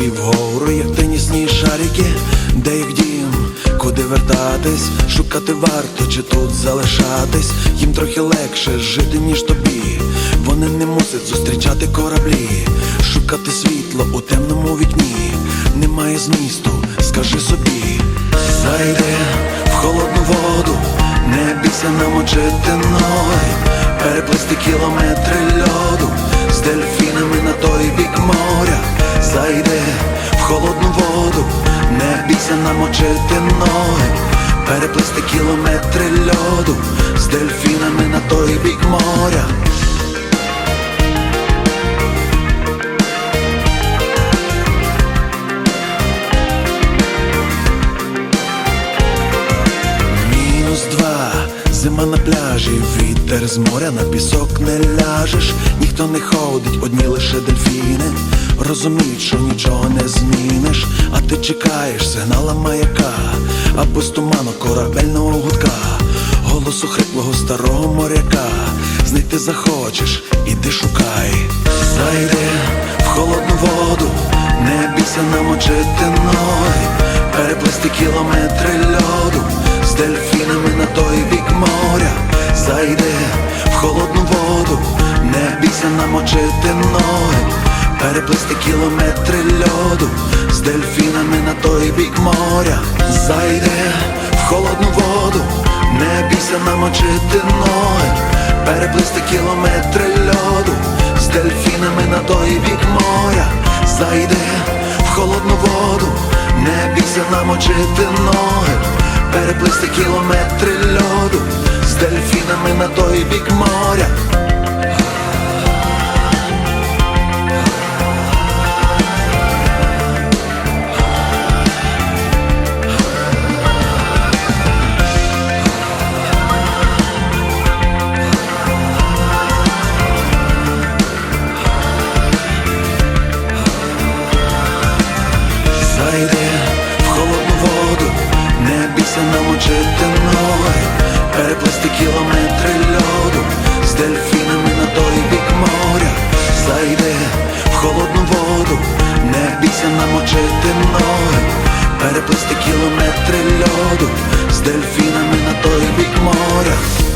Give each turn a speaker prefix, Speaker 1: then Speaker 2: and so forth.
Speaker 1: свій вгору, як тенісні шарики, де їх дім, куди вертатись, шукати варто чи тут залишатись, їм трохи легше жити, ніж тобі. Вони не мусять зустрічати кораблі, шукати світло у темному вікні. Немає змісту, скажи собі, зайди в холодну воду, не бійся намочити ноги, переплисти кілометри льоду з дельфінами на той бік намочити ноги, переплисти кілометри льоду з дельфінами на той бік моря. Мінус два, зима на пляжі, вітер з моря на пісок не ляжеш, ніхто не ходить, одні лише дельфіни. Розуміють, що нічого не зміниш, а ти чекаєш сигнала маяка, або з туману корабельного гудка, голосу хриплого старого моряка. Знайти захочеш, іди шукай, зайди в холодну воду, не бійся намочити ноги, переплисти кілометри льоду з дельфінами на той бік моря, зайди в холодну воду, не бійся намочити ноги, переплисти кілометри льоду з дельфінами на той бік моря, зайди в холодну воду, не бійся намочити ноги, переплисти кілометри льоду з дельфінами на той бік моря, зайди в холодну воду, не бійся намочити ноги, переплисти кілометри льоду з дельфінами на той бік моря. провести кілометри льоду з дельфінами на той бік моря, зайде в холодну воду, не бійся намочити ноги, переплисти кілометри льоду, з дельфінами на той бік моря.